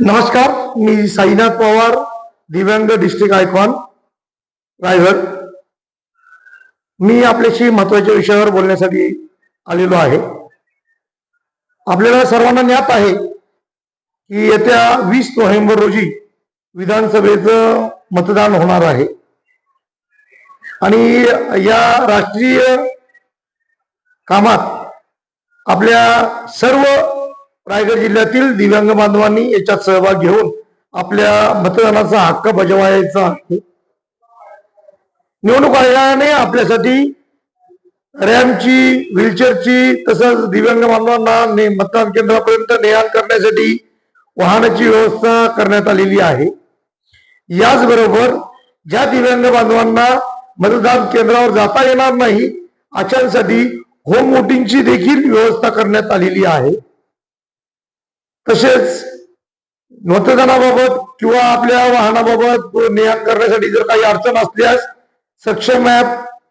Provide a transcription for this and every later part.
नमस्कार मी साईनाथ पवार दिव्यांग district icon Raigad. मी आपल्याशी महत्त्वाच्या विषयावर बोलण्यासाठी आलेलो आहे. आपल्याला सर्वांना ज्ञात आहे की येत्या वीस नोव्हेंबर रोजी विधानसभेचं मतदान होणार आहे. आणि या राष्ट्रीय कामात आपल्या सर्व रायगड जिल्ह्यातील दिव्यांग बांधवांनी याच्यात सहभाग घेऊन आपल्या मतदानाचा हक्क बजावायचा आहे. निवडणूक आयोगाने आपल्यासाठी रॅम्पची व्हीलचेअरची तसंच दिव्यांग बांधवांना मतदान केंद्रापर्यंत ने आण करण्यासाठी वाहनाची व्यवस्था करण्यात आलेली आहे. याचबरोबर ज्या दिव्यांग बांधवांना मतदान केंद्रावर जाता येणार नाही अशांसाठी होम वोटिंगची देखील व्यवस्था करण्यात आलेली आहे. तसेच मतदानाबाबत किंवा आपल्या वाहनाबाबत नियम करण्यासाठी जर काही अडचण असल्यास सक्षम ऍप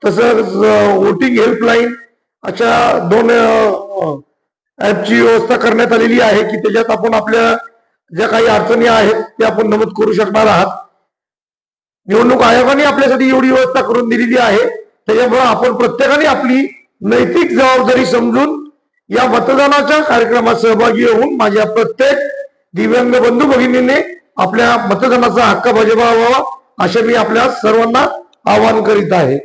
तसंच वोटिंग हेल्पलाईन अशा दोन ऍपची व्यवस्था करण्यात आलेली आहे की त्याच्यात आपण आपल्या ज्या काही अडचणी आहेत त्या आपण नमूद करू शकणार आहात. निवडणूक आयोगाने आपल्यासाठी एवढी व्यवस्था करून दिलेली आहे. त्याच्यामुळे आपण प्रत्येकाने आपली नैतिक जबाबदारी समजून या मतदानाच्या कार्यक्रमात सहभागी होऊन माझ्या प्रत्येक दिव्यांग बंधू भगिनीने आपल्या मतदानाचा हक्क बजावावा असे मी आपल्या सर्वांना आवाहन करीत आहे.